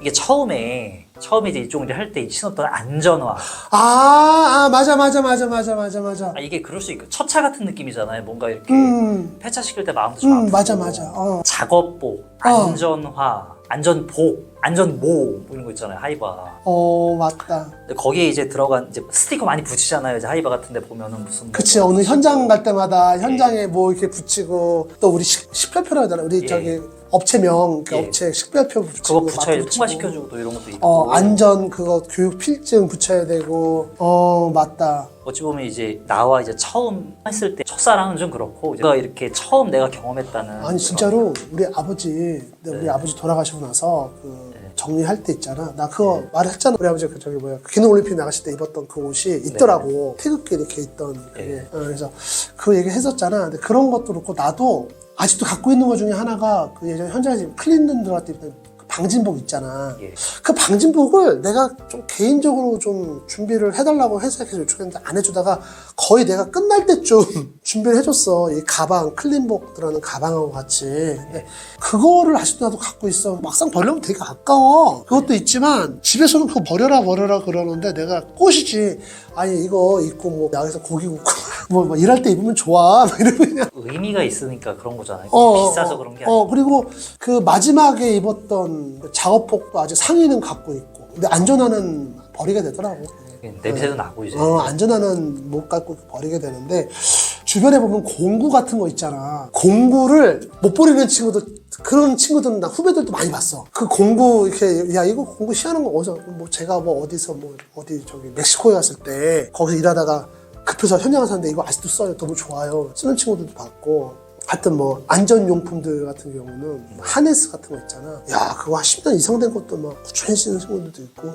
이게 처음에 처음에 이제 이쪽 일을 할때 신었던 안전화 아, 아 맞아 맞아 맞아 맞아 맞아 맞아. 아, 이게 그럴 수 있고 첫차 같은 느낌이잖아요. 뭔가 이렇게 음, 폐차시킬 때 마음도 좀 음 아프고 맞아 맞아. 어. 작업복, 어. 안전화, 안전복, 안전모 뭐 이런 거 있잖아요. 하이바. 어 맞다. 근데 거기에 이제 들어간 이제 스티커 많이 붙이잖아요. 이제 하이바 같은 데 보면은 무슨 뭐 그치 어느 현장 갈 때마다 현장에 뭐 이렇게 붙이고 또 우리 식, 식별표라고 하잖아. 우리 예. 저기 업체명 그 예. 업체 식별표 붙이고 그거 붙여야 붙이고. 통과시켜주고 또 이런 것도 있고. 어 안전 그거 교육 필증 붙여야 되고 어 맞다. 어찌 보면 이제 나와 이제 처음 했을 때 첫사랑은 좀 그렇고 내가 이렇게 처음 내가 경험했다는 아니 진짜로 우리 아버지 우리 네. 아버지 돌아가시고 나서 그 정리할 때 있잖아 나 그거 말했잖아 우리 아버지 그 저기 뭐야 기능 올림픽 나가실 때 입었던 그 옷이 있더라고 태극기 이렇게 있던 그게 네. 어, 그래서 그 얘기 했었잖아 근데 그런 것도 그렇고 나도 아직도 갖고 있는 것 중에 하나가 그 예전에 현장에서 클린든 들어갈 때그 방진복 있잖아 예. 그 방진복을 내가 좀 개인적으로 좀 준비를 해달라고 해서 계속 요청했는데 안 해주다가 거의 내가 끝날 때쯤 준비를 해줬어. 이 가방, 클린복 들어가는 가방하고 같이. 근데 그거를 아직도 나도 갖고 있어. 막상 버리면 되게 아까워. 그것도 있지만 집에서는 그거 버려라 버려라 그러는데 내가 꼬시지. 아니 이거 입고 뭐 야외에서 고기 굽고 뭐, 뭐 일할 때 입으면 좋아. 막 이러고 그냥 의미가 있으니까 그런 거잖아요. 어, 비싸서 어, 그런 게 아니고. 어, 그리고 그 마지막에 입었던 그 작업복도 아직 상의는 갖고 있고. 근데 안전화는 버리게 되더라고. 냄새도 나고 이제. 어, 안전화는 못 갖고 버리게 되는데, 주변에 보면 공구 같은 거 있잖아. 공구를 못 버리는 친구들, 그런 친구들은 나 후배들도 많이 봤어. 그 공구, 이렇게, 야, 이거 공구 시하는 거 어디서, 뭐 제가 뭐 어디서 뭐, 어디 저기 멕시코에 갔을 때, 거기서 일하다가 급해서 현장을 샀는데 이거 아직도 써요. 너무 좋아요. 쓰는 친구들도 봤고. 하여튼 뭐 안전용품들 같은 경우는 하네스 같은 거 있잖아. 야 그거 한 10년 이상 된 것도 막 꾸준히 쓰는 친구들도 있고